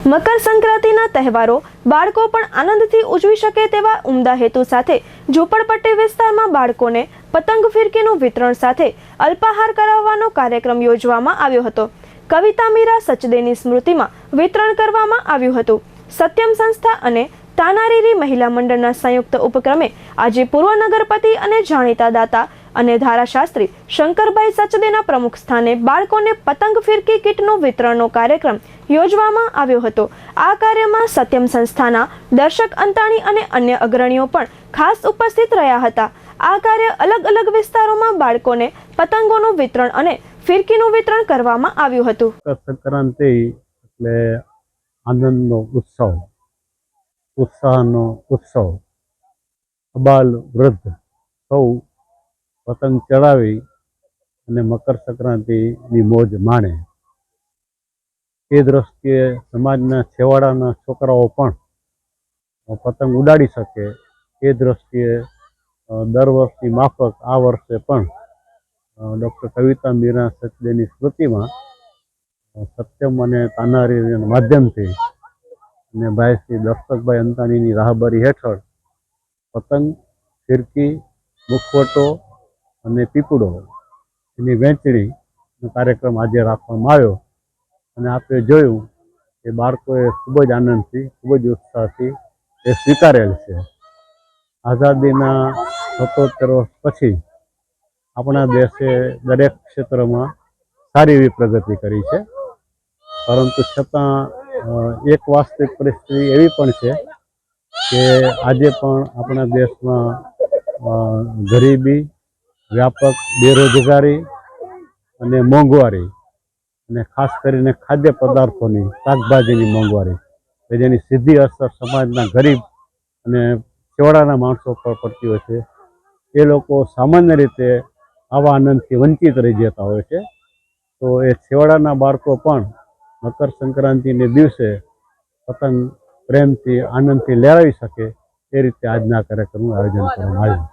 મકર સંક્રાંતિના તહેવારો બાળકો પણ આનંદથી ઉજવી શકે તેવા ઉમદા હેતુ સાથે ઝૂંપડપટ્ટી વિસ્તારમાં બાળકોને પતંગ ફિરકીનું વિતરણ સાથે અલ્પાહાર કરાવવાનો કાર્યક્રમ યોજવામાં આવ્યો હતો. કવિતા મીરા સચદેની સ્મૃતિમાં વિતરણ કરવામાં આવ્યું હતું. સત્યમ સંસ્થા અને તાનારીરી મહિલા મંડળના સંયુક્ત ઉપક્રમે આજે પૂર્વ નગરપતિ અને જાણીતા દાતા અને ધારાશાસ્ત્રી શંકરભાઈ સચદેના પ્રમુખ સ્થાને બાળકોને પતંગ ફિરકી કીટનો વિતરણનો કાર્યક્રમ યોજવામાં આવ્યો હતો. આ કાર્યમાં સત્યમ સંસ્થાના દર્શક અંતાણી અને અન્ય અગ્રણીઓ પણ ખાસ ઉપસ્થિત રહ્યા હતા. આ કાર્ય અલગ અલગ વિસ્તારોમાં બાળકોને પતંગોનું વિતરણ અને ફિરકીનું વિતરણ કરવામાં આવ્યું હતું. સંક્રાંતિ એટલે આનંદનો ઉત્સવ. ઉત્સાહનો ઉત્સવ. અબાલ વૃદ્ધ સૌ પતંગ ચડાવી અને મકર સંક્રાંતિની મોજ માણે. એ દ્રષ્ટિએ સમાજના છેવાડાના છોકરાઓ પણ પતંગ ઉડાડી શકે. એ દ્રષ્ટિએ દર વર્ષની માફક આ વર્ષે પણ ડૉક્ટર કવિતા મીરા સચદેની સ્મૃતિમાં સત્યમ અને તાનારી માધ્યમથી અને ભાઈ શ્રી દર્શકભાઈ અંતાણીની રાહબરી હેઠળ પતંગ, ફિરકી, મુખવટો અને પીપળો એની વહેંચણીનો કાર્યક્રમ આજે રાખવામાં આવ્યો. અને આપણે જોયું કે બાળકોએ ખૂબ જ આનંદથી, ખૂબ જ ઉત્સાહથી એ સ્વીકારેલ છે. આઝાદીના સત્તોતેર વર્ષ પછી આપણા દેશે દરેક ક્ષેત્રમાં સારી એવી પ્રગતિ કરી છે. પરંતુ છતાં એક વાસ્તવિક પરિસ્થિતિ એવી પણ છે કે આજે પણ આપણા દેશમાં ગરીબી વ્યાપક બેરોજગારી અને મોંઘવારી અને ખાસ કરીને ખાદ્ય પદાર્થોની શાકભાજીની મોંઘવારી કે જેની સીધી અસર સમાજના ગરીબ અને છેવાડાના માણસો પર પડતી હોય છે. એ લોકો સામાન્ય રીતે આવા આનંદથી વંચિત રહી જતા હોય છે. તો એ છેવાડાના બાળકો પણ મકર સંક્રાંતિને દિવસે પતંગ પ્રેમથી, આનંદથી લહેરાવી શકે એ રીતે આજના કાર્યક્રમનું આયોજન કરવામાં આવ્યું.